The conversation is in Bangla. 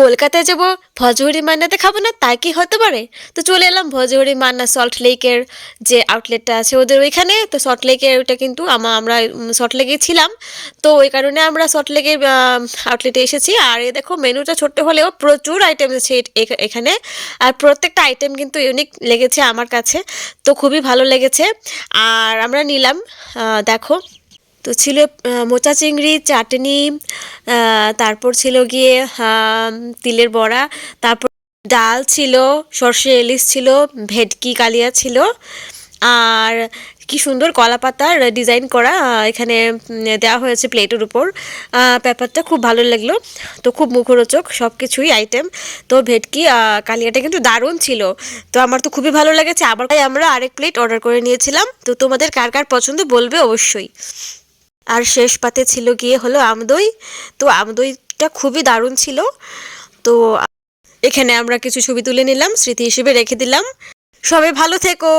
কলকাতায় যাব, ভজহরি মান্নাতে খাব না তাই কি হতে পারে? তো চলে এলাম ভজহরি মান্না সল্ট লেকের যে আউটলেটটা আছে ওদের ওইখানে। তো সল্ট লেকের ওইটা কিন্তু আমা আমরা সল্ট লেকে ছিলাম। তো ওই কারণে আমরা সল্ট লেকের আউটলেটে এসেছি। আর এ দেখো, মেনুটা ছোট্ট হলেও প্রচুর আইটেম আছে এখানে। আর প্রত্যেকটা আইটেম কিন্তু ইউনিক লেগেছে আমার কাছে। তো খুবই ভালো লেগেছে। আর আমরা নিলাম দেখো। তো ছিল মোচা চিংড়ি, চাটনি তারপর ছিল গিয়ে তিলের বড়া, তারপর ডাল ছিল, সর্ষে ইলিশ ছিল, ভেটকি কালিয়া ছিল, আর কি সুন্দর কলা পাতার ডিজাইন করা এখানে দেওয়া হয়েছে প্লেটের উপর। পেপারটা খুব ভালো লাগল, তো খুব মুখরোচক সব কিছুই আইটেম তো ভেটকি কালিয়াটা কিন্তু দারুণ ছিল, তো আমার তো খুবই ভালো লেগেছে। আবার তাই আমরা আরেক প্লেট অর্ডার করে নিয়েছিলাম, তো তোমাদের কার কার পছন্দ বলবে অবশ্যই। আর শেষ পাতে ছিল গিয়ে হলো আমদই। তো আমদইটা খুবই দারুণ ছিল। তো এখানে আমরা কিছু ছবি তুলে নিলাম, স্মৃতি হিসেবে রেখে দিলাম। সবাই ভালো থেকো।